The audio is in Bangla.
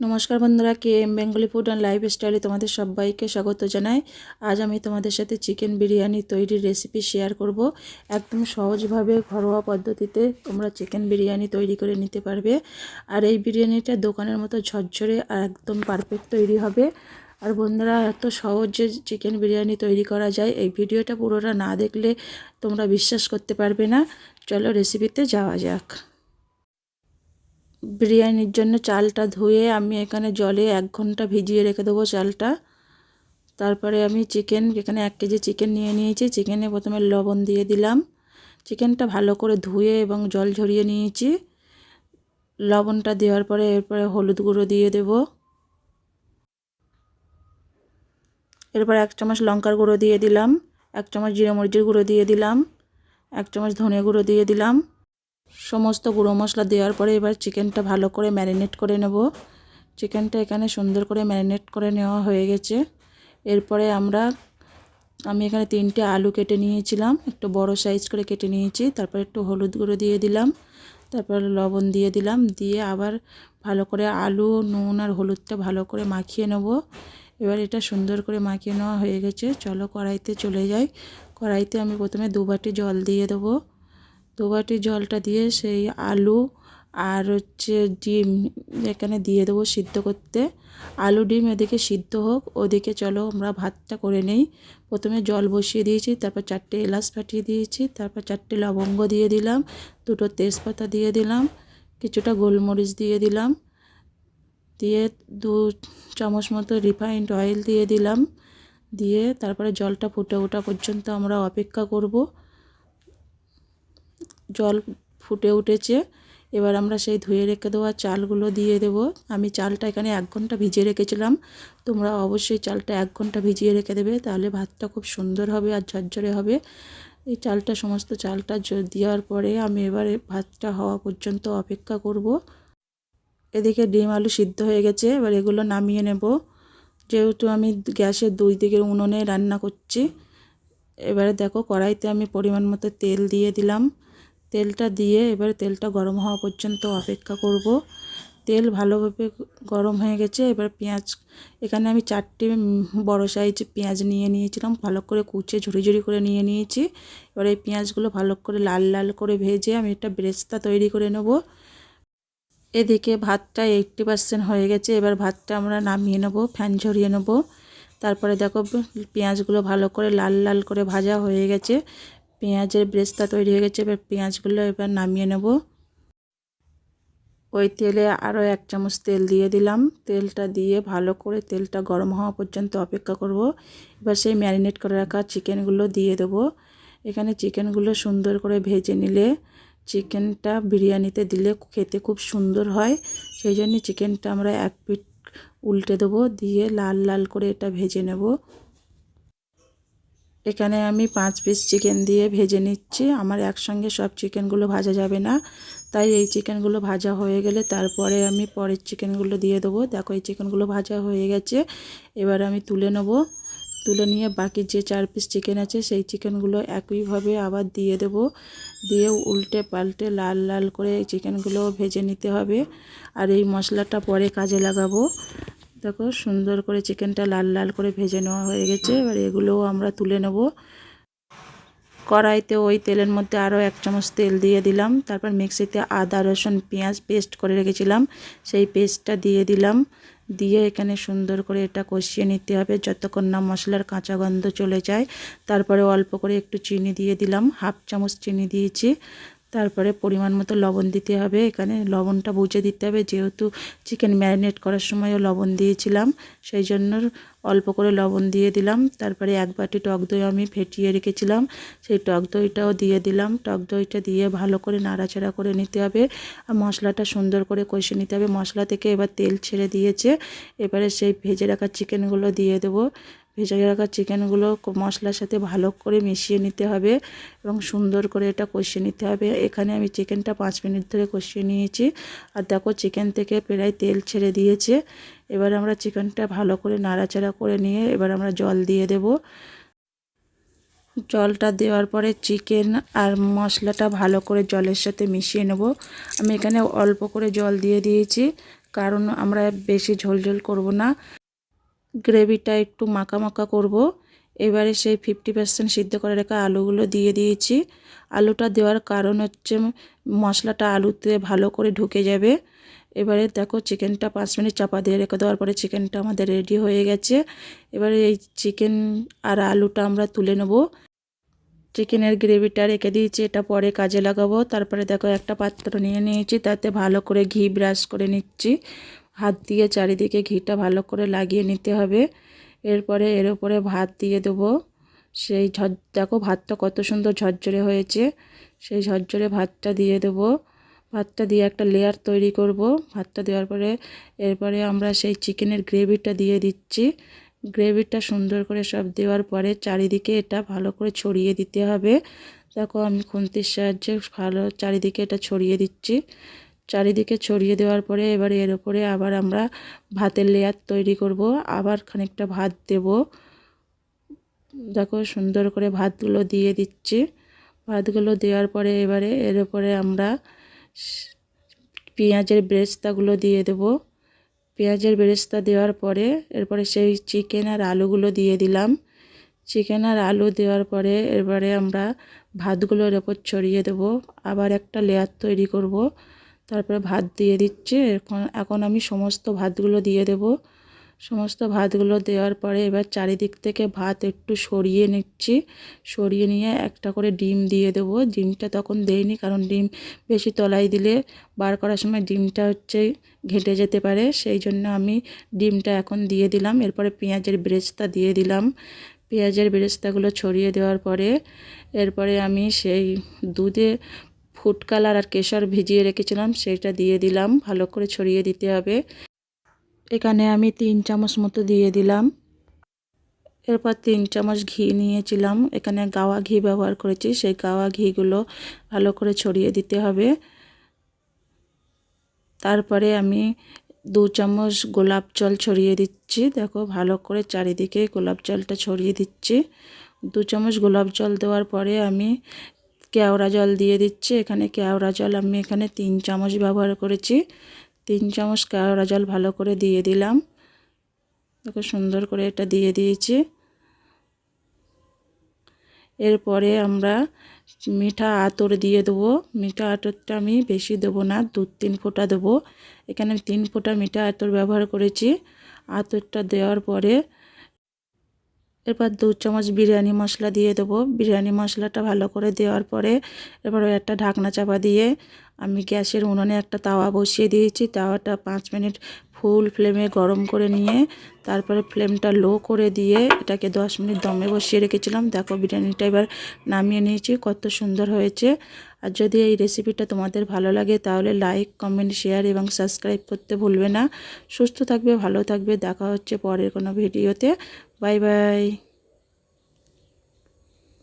নমস্কার বন্ধুরা, K M Bengali food and life স্টাইলে তোমাদের সবাইকে স্বাগত জানাই। আজ আমি তোমাদের সাথে চিকেন বিরিয়ানি তৈরির রেসিপি শেয়ার করব। একদম সহজভাবে, ঘরোয়া পদ্ধতিতে তোমরা চিকেন বিরিয়ানি তৈরি করে নিতে পারবে। আর এই বিরিয়ানিটা দোকানের মতো ঝরঝরে আর একদম পারফেক্ট তৈরি হবে। আর বন্ধুরা, এত সহজে চিকেন বিরিয়ানি তৈরি করা যায়, এই ভিডিওটা পুরোটা না দেখলে তোমরা বিশ্বাস করতে পারবে না। চলো রেসিপিতে যাওয়া যাক। বিরিয়ানির জন্য চালটা ধুয়ে আমি এখানে জলে এক ঘণ্টা ভিজিয়ে রেখে দেবো চালটা। তারপরে আমি চিকেন, এখানে এক কেজি চিকেন নিয়ে নিয়েছি। চিকেনে প্রথমে লবণ দিয়ে দিলাম। চিকেনটা ভালো করে ধুয়ে এবং জল ঝরিয়ে নিয়েছি। লবণটা দেওয়ার পরে এরপরে হলুদ গুঁড়ো দিয়ে দেব। এরপর এক চামচ লঙ্কার গুঁড়ো দিয়ে দিলাম। এক চামচ জিরে মরিচের গুঁড়ো দিয়ে দিলাম। এক চামচ ধনে গুঁড়ো দিয়ে দিলাম। সমস্ত গুঁড়ো মশলা দেওয়ার পরে এবার চিকেনটা ভালো করে ম্যারিনেট করে নেব। চিকেনটা এখানে সুন্দর করে ম্যারিনেট করে নেওয়া হয়ে গেছে। এরপরে আমরা, আমি এখানে তিনটে আলু কেটে নিয়েছিলাম। একটু বড় সাইজ করে কেটে নিয়েছি। তারপর একটু হলুদ গুঁড়ো দিয়ে দিলাম। তারপর লবণ দিয়ে দিলাম। দিয়ে আবার ভালো করে আলু, নুন আর হলুদটা ভালো করে মাখিয়ে নেব। এবার এটা সুন্দর করে মাখিয়ে নেওয়া হয়ে গেছে। চলো কড়াইতে চলে যাই। কড়াইতে আমি প্রথমে দু বাটি জল দিয়ে দেবো। দু বাটি জলটা দিয়ে সেই আলু আর হচ্ছে ডিম এখানে দিয়ে দেবো সিদ্ধ করতে। আলু, ডিম এদিকে সিদ্ধ হোক, ওদিকে চলো আমরা ভাতটা করে নেই। প্রথমে জল বসিয়ে দিয়েছি, তারপর চারটে এলাচ ফাটিয়ে দিয়েছি, তারপর চারটে লবঙ্গ দিয়ে দিলাম, দুটো তেজপাতা দিয়ে দিলাম, কিছুটা গোলমরিচ দিয়ে দিলাম, দিয়ে দু চামচ মতো রিফাইন্ড অয়েল দিয়ে দিলাম, দিয়ে তারপরে জলটা ফুটে ওঠা পর্যন্ত আমরা অপেক্ষা করব। জল ফুটে উঠেছে। এবার আমরা সেই ধুয়ে রেখে দেওয়া চালগুলো দিয়ে দেব। আমি চালটা এখানে এক ঘণ্টা ভিজিয়ে রেখেছিলাম। তোমরা অবশ্যই চালটা এক ঘণ্টা ভিজিয়ে রেখে দেবে, তাহলে ভাতটা খুব সুন্দর হবে আর ঝরঝরে হবে। এই চালটা, সমস্ত চালটা দেওয়ার পরে আমি এবারে ভাতটা হওয়া পর্যন্ত অপেক্ষা করব। এদিকে ডিম আলু সিদ্ধ হয়ে গেছে, এবার এগুলো নামিয়ে নেব। যেহেতু আমি গ্যাসের দুই দিকের উনুনে রান্না করছি, এবারে দেখো কড়াইতে আমি পরিমাণ মতো তেল দিয়ে দিলাম। তেলটা দিয়ে এবার তেলটা গরম হওয়া পর্যন্ত অপেক্ষা করব। তেল ভালোভাবে গরম হয়ে গেছে, এবার পেঁয়াজ, এখানে আমি চারটে বড় সাইজ পেঁয়াজ নিয়ে নিয়েছিলাম, ভালো করে কুচে ঝুড়ি ঝুড়ি করে নিয়ে নিয়েছি। এবার এই পেঁয়াজগুলো ভালো করে লাল লাল করে ভেজে আমি একটা ব্রেস্তা তৈরি করে নেব। এদিকে ভাতটা এইটটি পার্সেন্ট হয়ে গেছে, এবার ভাতটা আমরা নামিয়ে নেব, ফ্যান ঝরিয়ে নেব। তারপরে দেখো পেঁয়াজগুলো ভালো করে লাল লাল করে ভাজা হয়ে গেছে। পেঁয়াজের ব্রেস্তা তৈরি হয়ে গেছে, এবার পেঁয়াজগুলো এবার নামিয়ে নেব। ওই তেলে আরও এক চামচ তেল দিয়ে দিলাম। তেলটা দিয়ে ভালো করে তেলটা গরম হওয়া পর্যন্ত অপেক্ষা করব। এবার সেই ম্যারিনেট করে রাখা চিকেনগুলো দিয়ে দেব। এখানে চিকেনগুলো সুন্দর করে ভেজে নিলে চিকেনটা বিরিয়ানিতে দিলে খেতে খুব সুন্দর হয়। সেই জন্য চিকেনটা আমরা এক পিট উল্টে দেবো, দিয়ে লাল লাল করে এটা ভেজে নেব। এখানে আমি পাঁচ পিস চিকেন দিয়ে ভেজে নিচ্ছি। আমার একসঙ্গে সব চিকেনগুলো ভাজা যাবে না। তাই এই চিকেনগুলো ভাজা হয়ে গেলে তারপরে আমি পরের চিকেনগুলো দিয়ে দেবো। দেখো এই চিকেনগুলো ভাজা হয়ে গেছে। এবার আমি তুলে নেব। তুলে নিয়ে বাকি যে চার পিস চিকেন আছে, সেই চিকেনগুলো একইভাবে আবার দিয়ে দেব। দিয়ে উল্টে পাল্টে লাল লাল করে এই চিকেনগুলো ভেজে নিতে হবে। আর এই মশলাটা পরে কাজে লাগাবো। দেখো সুন্দর করে চিকেনটা লাল লাল করে ভেজে নেওয়া হয়ে গেছে। এবার এগুলোও আমরা তুলে নেব। কড়াইতে ওই তেলের মধ্যে আরও এক চামচ তেল দিয়ে দিলাম। তারপর মিক্সিতে আদা, রসুন, পেঁয়াজ পেস্ট করে রেখেছিলাম। সেই পেস্টটা দিয়ে দিলাম। দিয়ে এখানে সুন্দর করে এটা কষিয়ে নিতে হবে যতক্ষণ না মশলার কাঁচা গন্ধ চলে যায়। তারপরে অল্প করে একটু চিনি দিয়ে দিলাম। হাফ চামচ চিনি দিয়েছি। তারপরে পরিমাণ মতো লবণ দিতে হবে। এখানে লবণটা বুঝে দিতে হবে। যেহেতু চিকেন ম্যারিনেট করার সময়ও লবণ দিয়েছিলাম, সেই জন্য অল্প করে লবণ দিয়ে দিলাম। তারপরে এক বাটি টক দই আমি ফেটিয়ে রেখেছিলাম। সেই টক দইটাও দিয়ে দিলাম। টক দইটা দিয়ে ভালো করে নাড়াচাড়া করে নিতে হবে আর মশলাটা সুন্দর করে কষে নিতে হবে। মশলা থেকে এবার তেল ছেড়ে দিয়েছে। এবারে সেই ভেজে রাখা চিকেনগুলো দিয়ে দেবো। ভেজে রাখা চিকেনগুলো মশলার সাথে ভালো করে মিশিয়ে নিতে হবে এবং সুন্দর করে এটা কষিয়ে নিতে হবে। এখানে আমি চিকেনটা পাঁচ মিনিট ধরে কষিয়ে নিয়েছি। আর দেখো চিকেন থেকে প্রায় তেল ছেড়ে দিয়েছে। এবার আমরা চিকেনটা ভালো করে নাড়াচাড়া করে নিয়ে এবার আমরা জল দিয়ে দেব। জলটা দেওয়ার পরে চিকেন আর মশলাটা ভালো করে জলের সাথে মিশিয়ে নেব। আমি এখানে অল্প করে জল দিয়ে দিয়েছি, কারণ আমরা বেশি ঝোল ঝোল করব না। গ্রেভিটা একটু মাখা মাখা করব। এবারে সেই ফিফটি পার্সেন্ট সিদ্ধ করে রাখা আলুগুলো দিয়ে দিয়েছি। আলুটা দেওয়ার কারণ হচ্ছে মশলাটা আলুতে ভালো করে ঢুকে যাবে। এবারে দেখো চিকেনটা পাঁচ মিনিট চাপা দিয়ে রেখে দেওয়ার পরে চিকেনটা আমাদের রেডি হয়ে গেছে। এবারে এই চিকেন আর আলুটা আমরা তুলে নেব। চিকেনের গ্রেভিটা রেখে দিয়েছি, এটা পরে কাজে লাগাবো। তারপরে দেখো একটা পাত্র নিয়ে নিয়েছি, তাতে ভালো করে ঘি ব্রাশ করে নিচ্ছি। হাত দিয়ে চারিদিকে ঘিটা ভালো করে লাগিয়ে নিতে হবে। এরপরে এর উপরে ভাত দিয়ে দেবো। সেই ঝর, দেখো ভাতটা কত সুন্দর ঝরঝরে হয়েছে। সেই ঝরঝরে ভাতটা দিয়ে দেবো। ভাতটা দিয়ে একটা লেয়ার তৈরি করব। ভাতটা দেওয়ার পরে এরপরে আমরা সেই চিকেনের গ্রেভিটা দিয়ে দিচ্ছি। গ্রেভিটা সুন্দর করে সব দেওয়ার পরে চারিদিকে এটা ভালো করে ছড়িয়ে দিতে হবে। দেখো আমি খুন্তির সাহায্যে ভালো চারিদিকে এটা ছড়িয়ে দিচ্ছি। চারিদিকে ছড়িয়ে দেওয়ার পরে এবারে এর উপরে আবার আমরা ভাতের লেয়ার তৈরি করব। আবার খানিকটা ভাত দেব। দেখো সুন্দর করে ভাতগুলো দিয়ে দিচ্ছি। ভাতগুলো দেওয়ার পরে এবারে এর উপরে আমরা পেঁয়াজের বেরেস্তাগুলো দিয়ে দেব। পেঁয়াজের বেরেস্তা দেওয়ার পরে এরপরে সেই চিকেন আর আলুগুলো দিয়ে দিলাম। চিকেন আর আলু দেওয়ার পরে এবারে আমরা ভাতগুলোর ওপর ছড়িয়ে দেব। আবার একটা লেয়ার তৈরি করব। তারপরে ভাত দিয়ে দিচ্ছে। এখন এখন আমি সমস্ত ভাতগুলো দিয়ে দেব। সমস্ত ভাতগুলো দেওয়ার পরে এবার চারিদিক থেকে ভাত একটু সরিয়ে নিচ্ছি। সরিয়ে নিয়ে একটা করে ডিম দিয়ে দেবো। ডিমটা তখন দেইনি, কারণ ডিম বেশি তলায় দিলে বার করার সময় ডিমটা হচ্ছে ঘেটে যেতে পারে। সেই জন্য আমি ডিমটা এখন দিয়ে দিলাম। এরপরে পেঁয়াজের ব্রেস্তা দিয়ে দিলাম। পেঁয়াজের বেরেস্তাগুলো ছড়িয়ে দেওয়ার পরে, এরপরে আমি সেই দুধে ফুড কালার আর কেশর ভিজিয়ে রেখেছিলাম, সেটা দিয়ে দিলাম। ভালো করে ছড়িয়ে দিতে হবে। এখানে আমি তিন চামচ মতো দিয়ে দিলাম। এরপর তিন চামচ ঘি নিয়েছিলাম। এখানে গাওয়া ঘি ব্যবহার করেছি। সেই গাওয়া ঘিগুলো ভালো করে ছড়িয়ে দিতে হবে। তারপরে আমি দু চামচ গোলাপ জল ছড়িয়ে দিচ্ছি। দেখো, ভালো করে চারিদিকে গোলাপ জলটা ছড়িয়ে দিচ্ছি। দু চামচ গোলাপ জল দেওয়ার পরে আমি কেওড়া জল দিয়ে দিচ্ছি। এখানে কেওড়া জল আমি এখানে তিন চামচ ব্যবহার করেছি। তিন চামচ কেওড়া জল ভালো করে দিয়ে দিলাম। দেখো সুন্দর করে এটা দিয়ে দিয়েছি। এরপরে আমরা মিঠা আতর দিয়ে দেবো। মিঠা আতরটা আমি বেশি দেবো না, দু তিন ফোঁটা দেবো। এখানে তিন ফোঁটা মিঠা আতর ব্যবহার করেছি। আতরটা দেওয়ার পরে এরপর দু চামচ বিরিয়ানি মশলা দিয়ে দেবো। বিরিয়ানি মশলাটা ভালো করে দেওয়ার পরে এরপর একটা ঢাকনা চাপা দিয়ে আমি গ্যাসের উনুনে একটা তাওয়া বসিয়ে দিয়েছি। তাওয়াটা পাঁচ মিনিট ফুল ফ্লেমে গরম করে নিয়ে তারপরে ফ্লেমটা লো করে দিয়ে এটাকে দশ মিনিট দমে বসিয়ে রেখেছিলাম। দেখো বিরিয়ানিটা এবার নামিয়ে নিয়েছি, কত সুন্দর হয়েছে। আর যদি এই রেসিপিটা তোমাদের ভালো লাগে তাহলে লাইক, কমেন্ট, শেয়ার এবং সাবস্ক্রাইব করতে ভুলবে না। সুস্থ থাকবে, ভালো থাকবে। দেখা হচ্ছে পরের কোনো ভিডিওতে। Bye bye.